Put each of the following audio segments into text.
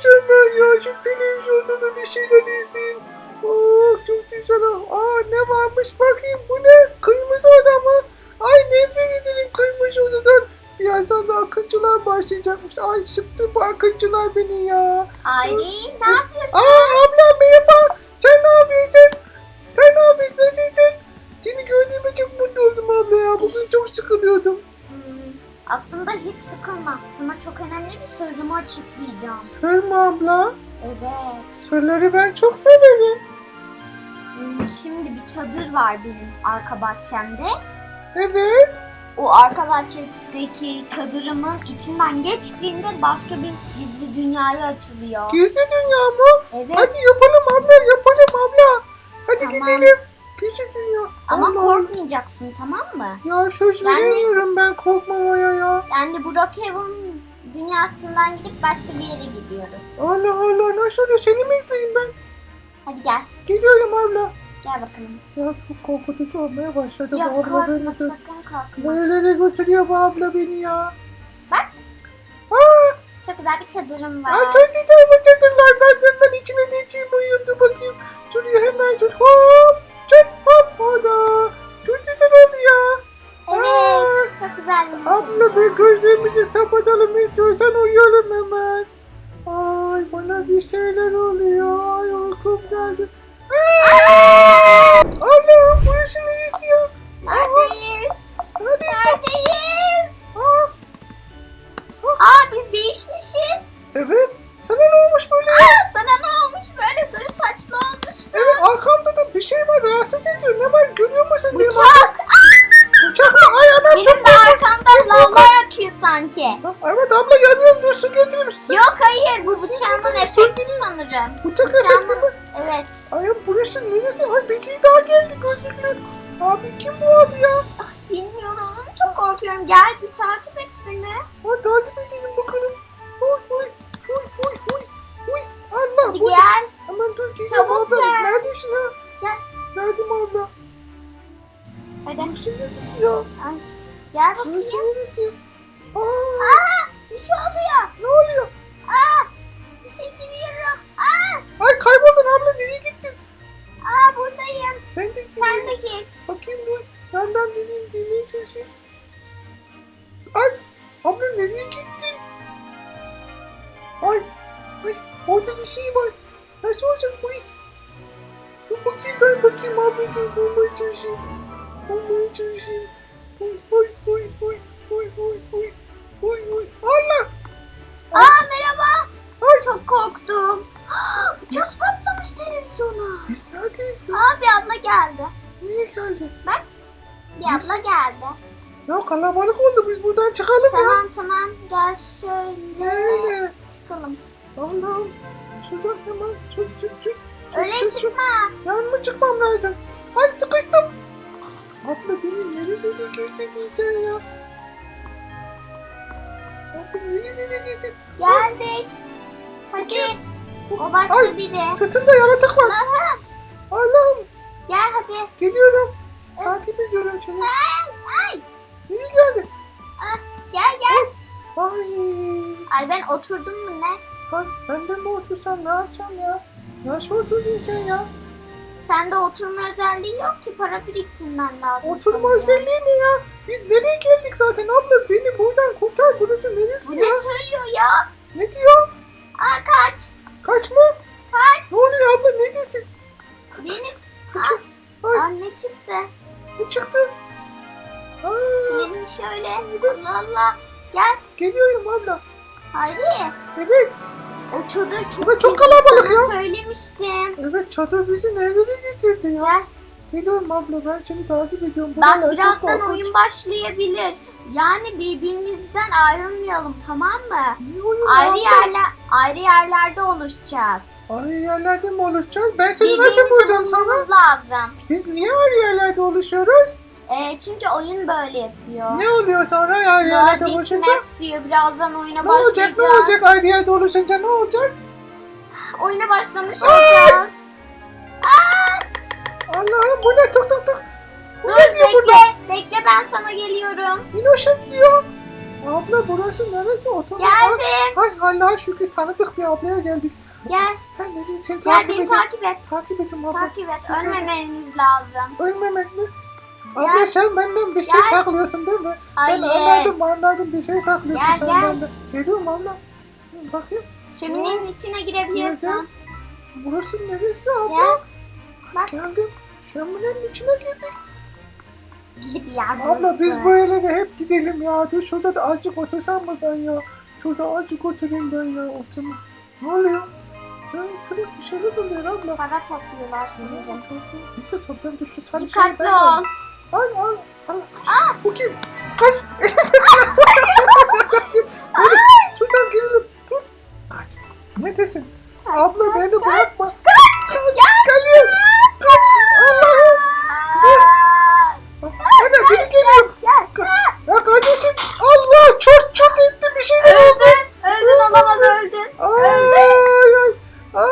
izleyeceğim ben ya? Şu televizyonda da bir şeyler izleyeyim. Oh çok güzel. Aa ne varmış bakayım bu ne? Kırmızı oda mı? Ay nefret ederim kırmızı odadan. Birazdan da akıncılar başlayacakmış. Ay sıktı bu akıncılar beni ya. Aylin ne yapıyorsun? Aa abla merhaba. Sen ne yapıyorsun? Sen ne yapıyorsun? Nasılsın? Seni gördüğüme çok mutlu oldum abla ya. Bugün çok sıkılıyordum. Aslında hiç sıkılma. Sana çok önemli bir sırrımı açıklayacağım. Sır mı abla? Evet. Sırları ben çok severim. Hmm, şimdi bir çadır var benim arka bahçemde. Evet. O arka bahçedeki çadırımın içinden geçtiğinde başka bir gizli dünyaya açılıyor. Gizli dünya mı? Evet Hadi yapalım abla yapalım abla. Hadi Tamam. gidelim. Gizli dünya. ama Allah. korkmayacaksın tamam mı? Ya söz de- veremiyorum ben korkmamaya ya. Yani Brookhaven dünyasından gidip başka bir yere gidiyoruz. Allah Allah nasıl oluyor seni mi izleyeyim ben? Hadi gel. Geliyorum abla. Gel bakalım. Ya çok korkutucu olmaya başladı Yok bu abla beni. korkma götür- sakın korkma. Nerelere götürüyor bu abla beni ya? Bak. Aa, Çok güzel bir çadırım var. ay çok güzel bu çadırlar. Ben de ben içine geçeyim uyuyayım dur bakayım. Şuraya hemen dur. Hop. Çat hop. O da. Çok güzel oldu ya. Evet. Çok güzel bir Abla bir gözlerimizi kapatalım istiyorsan uyuyalım hemen. Ay bana bir şeyler oluyor. Ay uykum geldi. Aa! Allah'ım burası neresi ya? Neredeyiz? Burası neresi? Ay bir şey daha geldi gözlükle. Abi kim bu abi ya? Bilmiyorum çok korkuyorum. Gel bir takip et beni. Ay takip edelim bakalım. Oy oy oy oy oy oy. Allah Hadi ne? gel. Aman dur geliyorum Çabuk abla. gel. Neredesin ha? Gel. Geldim abla. Hadi. Burası neresi ya? Ay, gel Burası bakayım. neresi? Aa, Aa Bulmaya çalışayım. Oy oy oy oy oy oy oy oy oy. Allah! Aa merhaba. Ay! Çok korktum. Bıçak saplamış televizyona. Biz neredeyiz ya? Aa bir abla geldi. Niye geldi? Bir abla geldi. Ya kalabalık oldu biz buradan çıkalım ya. Tamam tamam gel şöyle Nereye? çıkalım. Allah'ım. Şuradan hemen çık çık çık. çık, Öyle çık, çık. çıkma. Yan mı çıkmam lazım? Ay sıkıştım. Abla beni nerelere getirdin ya? Abla nerelere getirdin? Geldik. Hadi. O başka Ay. biri. Sırtında yaratık var. Allah'ım Gel hadi. geliyorum. Takip ediyorum seni. Ay. İyi geldi. Gel gel. Ay. Ay ben oturdum mu ne? Ay ben de mi otursam ne yapacağım ya? Nasıl oturdun sen ya? Sende oturma özelliği yok ki para biriktirmen lazım. Oturma sana. özelliği ne ya? Biz nereye geldik zaten abla? Beni buradan kurtar. Burası neresi Bu ya? ne söylüyor ya? Ne diyor? Aa kaç. Kaç mı? Kaç. Ne oluyor abla ne diyorsun? Benim Kaç. Ay anne çıktı. ne çıktı? Aa, Silelim şöyle. Evet. Allah Allah. Gel. geliyorum abla. Haydi. Evet. O çadır çok Ama çok kalabalık ya. Söylemiştim. Evet çadır bizi nerelere getirdi ya? Gel. Geliyorum abla ben seni takip ediyorum. Bak Buralar çok birazdan oyun başlayabilir. Yani birbirimizden ayrılmayalım tamam mı? Ne oyun Ayrı yerler ayrı yerlerde oluşacağız. Ayrı yerlerde mi oluşacağız? Ben seni nasıl bulacağım sana? lazım. Biz niye ayrı yerlerde oluşuyoruz? Ee, çünkü oyun böyle yapıyor. Ne oluyor sonra yerlerde Loading oluşunca? map diyor. Birazdan oyuna Ne olacak başlayacağız. ne olacak ayrı yerde oluşunca ne olacak? Oyuna başlamış olacağız. Allah'ım bu ne tık tık tık. Bu Dur ne diyor bekle. burada? Bekle ben sana geliyorum. Minoşet diyor. Abla burası neresi? Otoban. Geldim. Ay Allah'a şükür tanıdık bir ablaya geldik. Gel. Ben nereye seni Gel takip beni takip et. Takip edin abla. Takip et. Ölmemeniz lazım. Ölmemek mi? Abla Gel. sen benden bir şey Gel. saklıyorsun değil mi? Ben Hayır. anladım anladım bir şey saklıyorsun Gel, sen gel. benden. Geliyorum abla. Bakayım. Şöminenin içine girebiliyorsun. Burası neresi abla? Gel. Bak. Geldim. Şöminenin içine girdik. Bir yer Abla biz böyle de hep gidelim ya. Dur şurada da azıcık otursam mı ben ya? Şurada azıcık oturayım ben ya. Oturma. Ne oluyor? Sen oturup bir şeyler oluyor abla. Para topluyorlar şimdi. Biz de şeyi Dikkatli ben ol. Alayım. Al al al. Bu kim? Kaç. Böyle şuradan girelim. Tut. Kaç. Ne desin? Abla kaç, beni kaç. bırakma. Kaç. Geliyor. Kaç. Allah'ım. Ana biri geliyor. Gel. Ya kardeşim Allah çok çok etti bir şeyler oldu. Öldün. Öldün olamaz öldün. Ay ay ay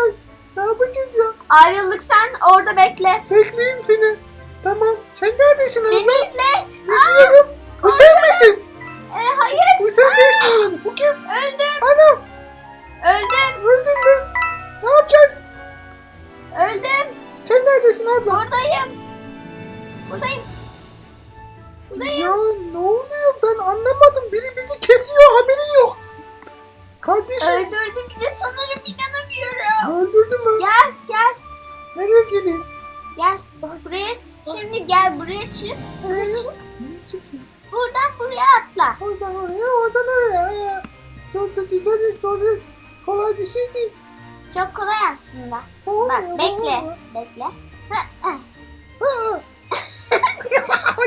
ay. Ne yapacağız ya? Ayrıldık sen orada bekle. Bekleyeyim seni. Tamam. Sen neredesin abla? Beni izle. İzliyorum. Bu sen misin? E, hayır. Bu sen değilsin. Bu kim? Öldüm. Anam. Öldüm. Öldün mü? Ne yapacağız? Öldüm. Sen neredesin abla? Buradayım. Buradayım. Buradayım. Ya ne oluyor ben anlamadım. Biri bizi kesiyor haberin yok. Kardeşim Öldürdü bizi sanırım inanamıyorum. öldürdü mü? Gel gel Nereye geleyim? gel. Buraya şimdi gel buraya çık. Çıkayım? Buradan buraya atla. Oradan oraya, oradan oraya. Ya. Çok da güzel çok da kolay bir şey değil. Çok kolay aslında. Olmuyor, Bak bekle. olmuyor. Bekle.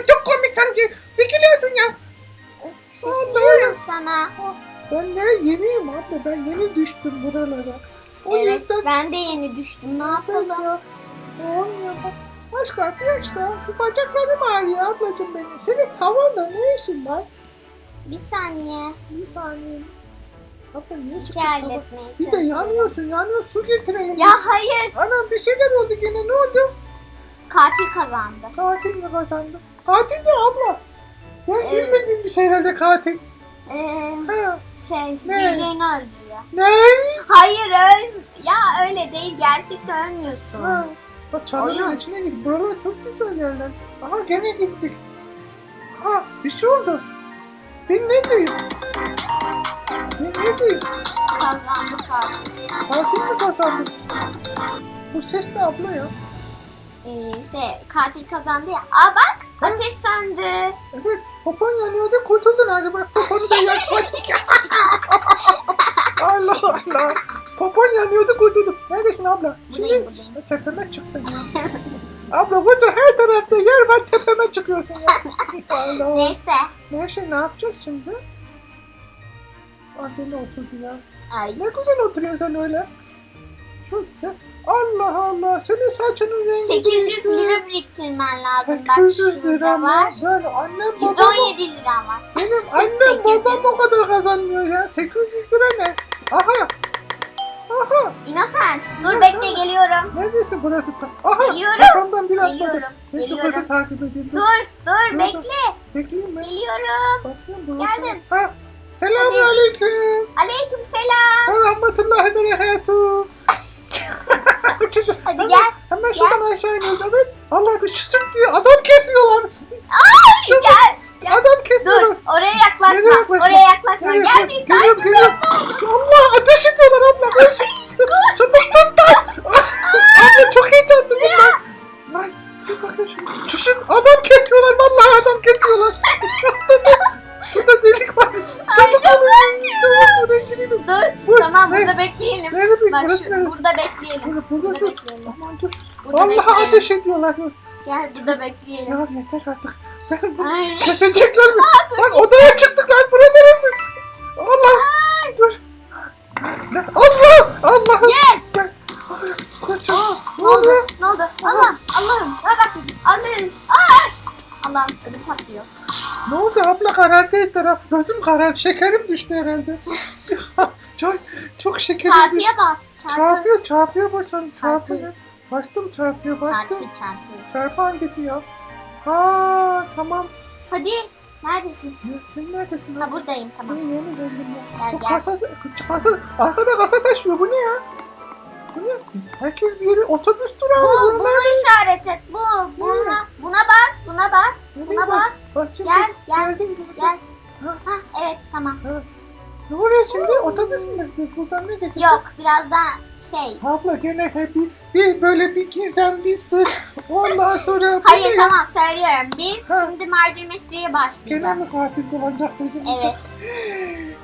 Çok komik sanki. Ne gülüyorsun ya? Şaşırıyorum sana. Ben ne yeniyim abla. Ben yeni düştüm buralara. O Evet yüzden ben de yeni düştüm. Ne Evet yapalım? ya. Olmuyor. Başka bir yaşta şu bacaklarım ağrıyor ablacığım benim. Senin tavanda ne işin var? Bir saniye. Bir saniye. Abla niye tava- halletmeye Bir de yanıyorsun yanıyor su getirelim. Ya hayır. Anam bir şeyler oldu gene ne oldu? Katil kazandı. Katil mi kazandı? Katil ne abla? Ben Evet. bilmediğim bir şey herhalde katil. Ee, Ha. şey Ne? birilerini öldürüyor. Ne? Hayır öl. Ya öyle değil. Gerçekten ölmüyorsun. Ha. Bak çadırın Oyun. içine git. Buralar çok güzel yerler. Aha gene gittik. Ha bir şey oldu. Ben neredeyim? Ben neredeyim? Kazandı katil. Katil mi kazandım? Bu ses ne abla ya? Ee, şey katil kazandı ya. Aa bak Ha? ateş söndü. Evet, popon yanıyordu, kurtuldun hadi bak poponu da yakmadık ya. Allah Allah. Popon yanıyordu, kurtuldum. Neredesin abla? Buradayım. tepeme çıktın ya. abla koca her tarafta yer var, tepeme çıkıyorsun ya. Allah. Neyse. Neyse ne yapacağız şimdi? Adele oturdu ya. Ay. Ne güzel oturuyorsun sen öyle. Te- Allah Allah, senin saçının rengi 800 değişti. lira biriktirmen lazım. Bak 800 lira şurada mı? var. Yani annem babam 117 lira var. Benim annem 800. babam o kadar kazanmıyor ya. 800 lira ne? Aha. Aha. Innocent. Dur Innocent. bekle geliyorum. Neredeyse burası tam. Aha. Geliyorum. Kafamdan bir atladı. Geliyorum. Şu Geliyorum. kızı takip edeyim. Dur. Dur Dur, bekle. Bekleyeyim ben. Geliyorum. Burası. Geldim. Ha. Selamun aleyküm. Aleyküm selam. Ve rahmetullahi berekatuhu. Hadi hemen, gel. Hemen şuradan aşağı iniyoruz. Evet. Allah bir şısık diye adam kesiyorlar. Gel. Gel. Adam Dur kesiyorlar. oraya yaklaşma. Nereye yaklaşma? Oraya yaklaşma. Nereye Gelmeyin. Geliyorum geliyorum. Allah ateş ediyorlar abla. Çabuk tut lan. abla çok heyecanlı bunlar. Ay dur bakayım şunu. Adam kesiyorlar. Vallahi adam kesiyorlar. Dur, dur. Şurada delik var. Çabuk olun. Çabuk buraya girelim. Dur. Bur- Tamam burada bekleyelim. Nerede bir Bak burası şu, neresi? burada bekleyelim. Burada, Burada burası. bekleyelim. Aman dur. Burada Vallahi bekleyelim. Ediyorlar. Gel burada bekleyelim. Ya yeter artık. Ben bu Ay. kesecekler mi? Lan odaya çıktık lan. Bura neresi? Allah. Dur. Ne? Allah. Allah. Yes. Ben- Ay, Kaçın. Ne oldu? Ne oldu? Allah. Allah'ım. Yarabbim. Allah'ım. Ay. Allah'ım ödüm patlıyor. Ne oldu abla karardı her taraf. Gözüm karardı. Şekerim düştü herhalde. çok çok şekerim düştü. Çarpıya bas. Çarpı. Çarpıyor çarpıyor başım. Çarpı. Çarpıyor. Bastım çarpıyor bastım. Çarpı çarpı. Çarpı hangisi ya? Ha tamam. Hadi. Neredesin? Ya, sen neredesin? Ha buradayım tamam. Ben yeni döndüm ya. Gel Bu gel. kasa, kasa, arkada kasa taşıyor. Bu ne ya? Bu ne? Herkes bir yere otobüs durağı. Bu, bunu işaret et. Bu, buna, buna bas, buna bas, Nereye buna bas? bas. Bas. Gel, gel, geldim. Gel. Ha. Ha, evet tamam. Evet. Ne oluyor şimdi? Otobüs mü bekliyor? Buradan ne geçecek? Yok, biraz daha şey. Abla gene hep bir, bir böyle bir gizem, bir sır. Ondan sonra Hayır ya? tamam söylüyorum. Biz Ha. şimdi Murder Mystery'e Gene başlayacağız. mi katil dolanacak peşimizde? Evet.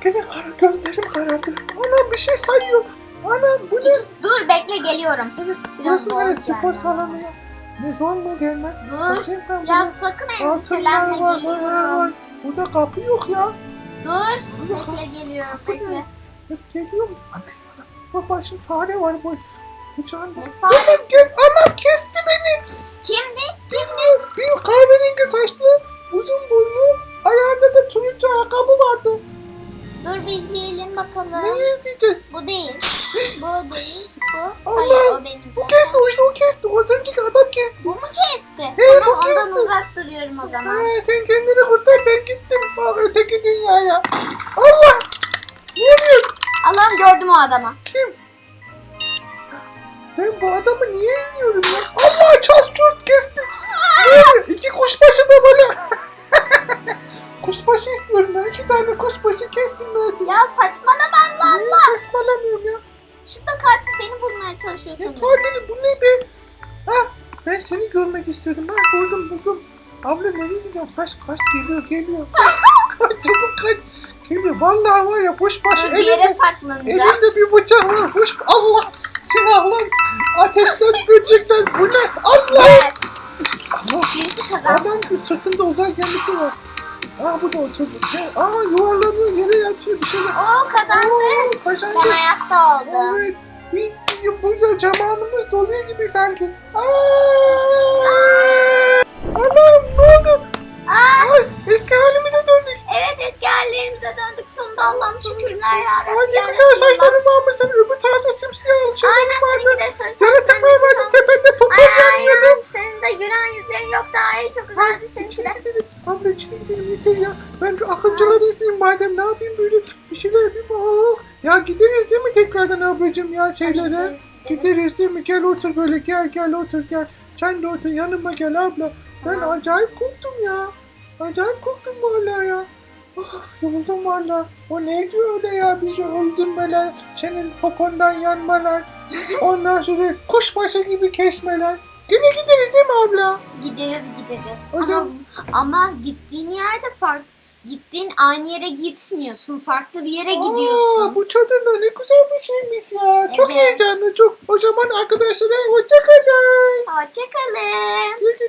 Gene kara, gözlerim karardı. Anam bir şey sayıyor. Anam bu ne? Dur bekle geliyorum. Evet, Biraz burası neresi? Spor salonu ya. Ne zor mu gelme? Dur. Ya sakın endişelenme var, var, var. geliyorum. Burada kapı yok ya. Dur. Bekle geliyorum bekle. Yok, geliyor mu? Anam, anam. Bak başım fare var bu. Kucağında. Ne Gel fark? gel. Anam kesti beni. Kimdi? Kimdi? Bir kahverengi saçlı, uzun boylu, ayağında da turuncu ayakkabı vardı. Dur bir izleyelim bakalım. Ne izleyeceğiz? Bu değil. Bu değil. Bu. Allah! Hayır o benim. Bu kesti, o işte o kesti. Az önceki adam kesti. Bu mu kesti? He, tamam bu ondan kesti. uzak duruyorum o zaman. Ha, sen kendini kurtar, ben gittim. Bak öteki dünyaya. Allah! Ne oluyor? Allah'ım adamı. Kim? Ben bu adamı niye izliyorum ya? Allah ças çurt kesti. Böyle iki kuşbaşı da böyle. kuşbaşı istiyorum ben. İki tane kuşbaşı kestim ben seni. Ya saçmalama Allah. Niye saçmalamıyorum ya? Şurada katil beni bulmaya çalışıyor Ne katili bu ne be? Ha ben seni görmek istiyordum. Ha buldum buldum. Abla nereye gidiyorsun? Kaç kaç geliyor geliyor. kaç çabuk kaç. Geliyor. Vallahi var ya kuşbaşı Dur bir yere elinde, saklanacağım. elinde bir bıçak var. Kuş Allah silahlar ateşler böcekler bu ne? Allah! Evet. Adam bir sırtında uzay gemisi var. Aa bu da oturdu. Ha, Aa yuvarlanıyor yere yatıyor bir şeyler. Oo kazandı. Oo, kazandı. Ben ayakta oldum. Evet. Bir, burada zamanımız doluyor gibi sanki. Aa! Anam ne oldu? Aa, Ay, eski halimize döndük. Evet eski hallerimize döndük sonunda Allah'ım şükürler ya Ay ne güzel Resulallah. saçların varmış senin. Öbür tarafta simsiyah seninki vardı. saçların Yaratıklar vardı tepende popon Aynen yanıyordu. aynen. Senin de gülen yüzlerin yok daha iyi çok güzeldi seninkiler. gidelim. Abla içeri gidelim yeter ya. Ben şu akıncıları izleyeyim madem. Ne yapayım böyle bir şeyler bir oh. Ya gideriz değil mi tekrardan ablacığım ya şeylere? Gideriz, değil mi? Gel otur böyle gel gel otur gel. Sen de otur yanıma gel abla. Ben acayip korktum ya. Acayip korktum vallahi ya. Oh, yoruldum valla. O neydi öyle ya bizi öldürmeler, senin popondan yanmalar, ondan sonra kuşbaşı gibi kesmeler. Yine gideriz değil mi abla? Gideriz gideriz. O Ama, zaman- ama gittiğin yerde fark gittiğin aynı yere gitmiyorsun. Farklı bir yere gidiyorsun. Aa, bu çadırlar ne güzel bir şeymiş ya. Çok Evet. heyecanlı çok. O zaman arkadaşlara hoşçakalın. Hoşçakalın. Güle güle.